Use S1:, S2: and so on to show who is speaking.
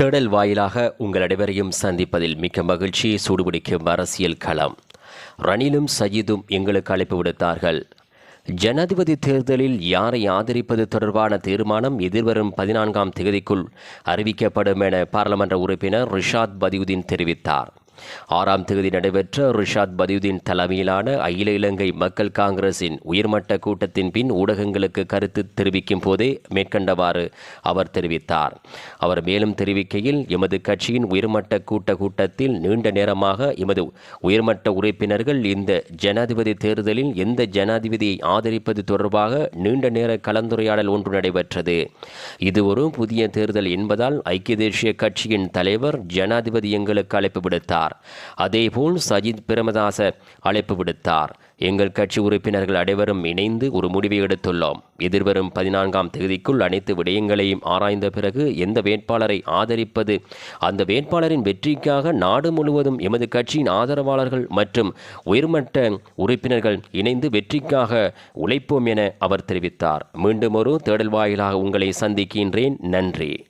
S1: தேடல் வாயிலாக உங்கள் அனைவரையும் சந்திப்பதில் மிக்க மகிழ்ச்சியை சூடுபிடிக்கும் அரசியல் களம். ரணிலும் சஜிதும் எங்களுக்கு அழைப்பு விடுத்தார்கள். ஜனாதிபதி தேர்தலில் யாரை ஆதரிப்பது தொடர்பான தீர்மானம் எதிர்வரும் பதினான்காம் தேதிக்குள் அறிவிக்கப்படும் என பாராளுமன்ற உறுப்பினர் ரிஷாத் பதியுதீன் தெரிவித்தார். ஆறாம் தேதி நடைபெற்ற ரிஷாத் பதியுதீன் தலைமையிலான அகில இலங்கை மக்கள் காங்கிரசின் உயர்மட்ட கூட்டத்தின் பின் ஊடகங்களுக்கு கருத்து தெரிவிக்கும் போதே மேற்கண்டவாறு அவர் தெரிவித்தார். அவர் மேலும் தெரிவிக்கையில் எமது கட்சியின் உயர்மட்ட கூட்ட கூட்டத்தில் நீண்ட நேரமாக எமது உயர்மட்ட உறுப்பினர்கள் இந்த ஜனாதிபதி தேர்தலில் எந்த ஜனாதிபதியை ஆதரிப்பது தொடர்பாக நீண்ட நேர கலந்துரையாடல் ஒன்று நடைபெற்றது. இது ஒரு புதிய தேர்தல் என்பதால் ஐக்கிய தேசிய கட்சியின் தலைவர் ஜனாதிபதி எங்களுக்கு அழைப்பு விடுத்தார். அதேபோல் சஜித் பிரேமதாச அழைப்பு விடுத்தார். எங்கள் கட்சி உறுப்பினர்கள் அனைவரும் இணைந்து ஒரு முடிவை எடுத்துள்ளோம். எதிர்வரும் பதினான்காம் தேதிக்குள் அனைத்து விடயங்களையும் ஆராய்ந்த பிறகு எந்த வேட்பாளரை ஆதரிப்பது அந்த வேட்பாளரின் வெற்றிக்காக நாடு முழுவதும் எமது கட்சியின் ஆதரவாளர்கள் மற்றும் உயர்மட்ட உறுப்பினர்கள் இணைந்து வெற்றிக்காக உழைப்போம் என அவர் தெரிவித்தார். மீண்டும் ஒரு தேடல் வாயிலாக உங்களை சந்திக்கின்றேன். நன்றி.